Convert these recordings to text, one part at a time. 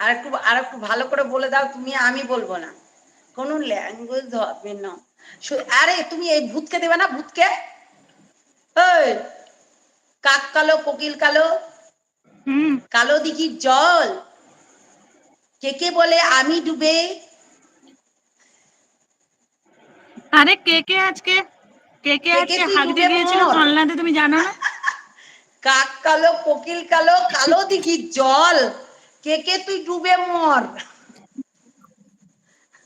আর একটু আর একটু ভালো করে বলে দাও তুমি আমি বলব না। কোনো ল্যাঙ্গুয়েজ হবে না। আরে তুমি এই ভূতকে দেবে না ভূতকে? ওই কাক কালো কোকিল কালো? হুম। কালো দিঘির জল? কে কে বলে আমি ডুবে? আরে কে কে আজকে? কে কে আজকে হাগতে ডুবে গিয়েছিল। কালনাতে তুমি জানো না? কাক কালো কোকিল কালো কালো দিঘির জল? কে কে তুই ডুবে মর?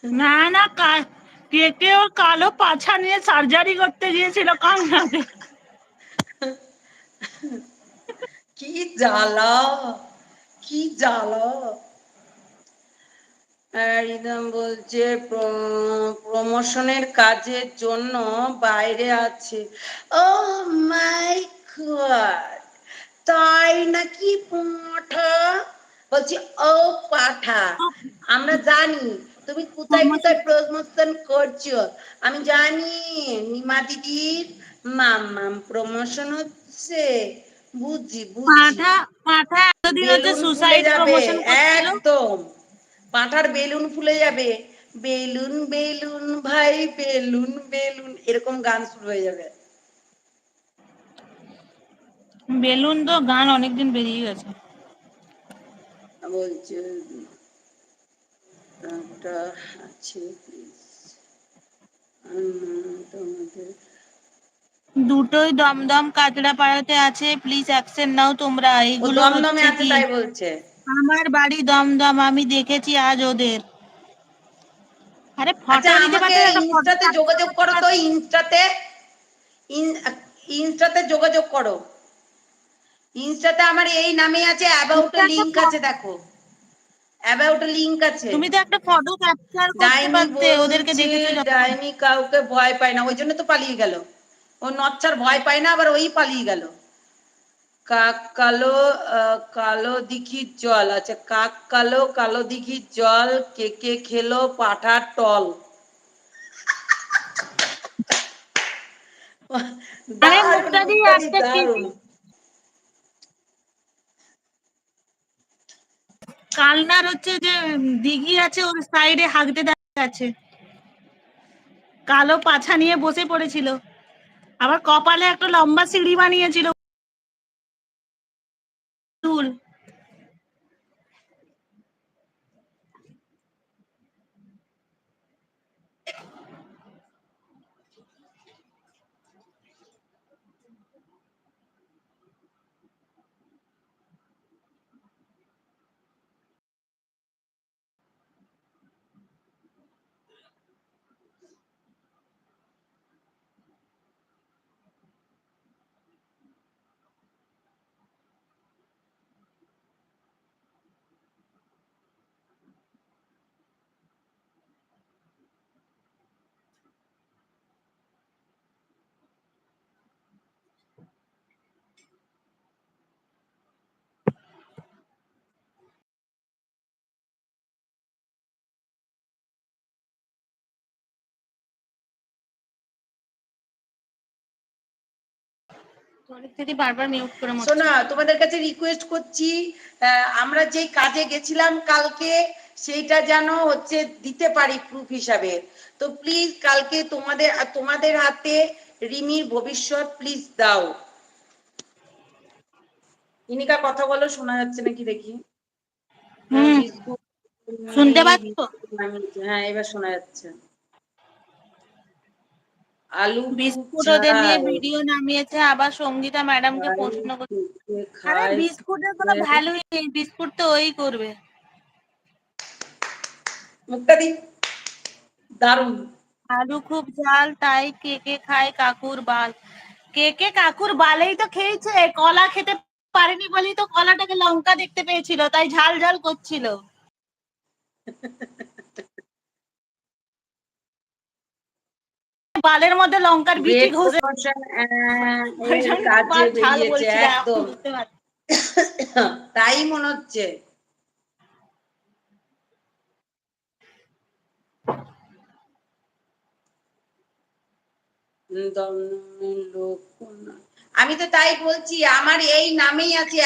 না না কে কে ওর কালো পাছা নিয়ে সার্জারি করতে গিয়েছিল কালনাতে কি জ্বালা কি জ্বালা। একদম বলছে প্রমোশনের কাজের জন্য বাইরে আছে। ও মাই গড তাই নাকি পাঠা বলছি ও পাঠা আমরা জানি তুমি কোথায় কোথায় প্রমোশন করছ? আমি জানি নিমা দিদির মামাম প্রমোশন হচ্ছে বুঝি বুঝি। পাঠা পাঠা এতদিন হচ্ছে সুসাইড প্রমোশন একদম। পাঁঠার বেলুন ফুলে যাবে বেলুন বেলুন ভাই বেলুন বেলুন এরকম গান শুরু হয়ে যাবে। বেলুন তো গান অনেকদিন বেরিয়ে গেছে। বলছে একটা আছে তোমাদের দুটোই দমদম কাঁচড়া পাড়াতে আছে প্লিজ অ্যাকশন নাও তোমরা। এইগুলো দমদমে আছে তাই বলছে। আমার বাড়ি দমদম আমি দেখেছি আজ ওদের। আরে আচ্ছা ফটো দিতে পারতে ইনস্টাতে যোগাযোগ করো তো ইনস্টাতে ইনস্টাতে যোগাযোগ করো। ইনস্টাতে আমার এই নামে আছে অ্যাবাউট লিংক আছে দেখো। অ্যাবাউট লিংক আছে। তুমি তো একটা ফটো ক্যাপচার করতে পারতে ওদেরকে বলছে, দেখেছ ডাইনি কাউকে ভয় পায় না ওই জন্য তো পালিয়ে গেল। ও নচ্চার ভয় পায় না আবার ওই পালিয়ে গেল। কাক কালো কালো দিঘির জল আচ্ছা কাক কালো কালো দিঘির জল কে কে খেলো পাঠার টল। দারুণ, দারুণ। কালনার হচ্ছে যে দিঘি আছে, ওর সাইডে হাগতে দেখা যাচ্ছে কালো পাছা নিয়ে বসে পড়েছিল। আবার কপালে একটা লম্বা সিঁড়ি বানিয়েছিল। শোনা তোমাদের কাছে রিকোয়েস্ট করছি আমরা যেই কাজে গেছিলাম কালকে সেইটা যেন হচ্ছে দিতে পারি প্রুফ হিসাবে। তো প্লিজ কালকে তোমাদের তোমাদের হাতে রিমির ভবিষ্যৎ প্লিজ দাও। ইনিকা কথা বলো শোনা যাচ্ছে নাকি দেখি। বিস্কুট, শুনতে পাচ্ছ? হ্যাঁ এবার শোনা যাচ্ছে। আলু বিস্কুট ওদের নিয়ে ভিডিও নামিয়েছে আবার সঙ্গীতা ম্যাডামকে প্রশ্ন করছে আরে বিস্কুটের কোনো। ভ্যালুই নেই বিস্কুট তো ওই করবে। মুখটা দি। দারুণ। আলু খুব ঝাল তাই কে কে খায় কাকুর বাল। কে কে কাকুর বালেই তো খেয়েছে কলা খেতে পারেনি বলেই তো কলাটাকে লঙ্কা দেখতে পেয়েছিল তাই ঝাল ঝাল করছিল। বালের মধ্যে লঙ্কার বিচি ঘষে। তাই মনে হচ্ছে আমি তো তাই বলছি আমার এই নামেই আছে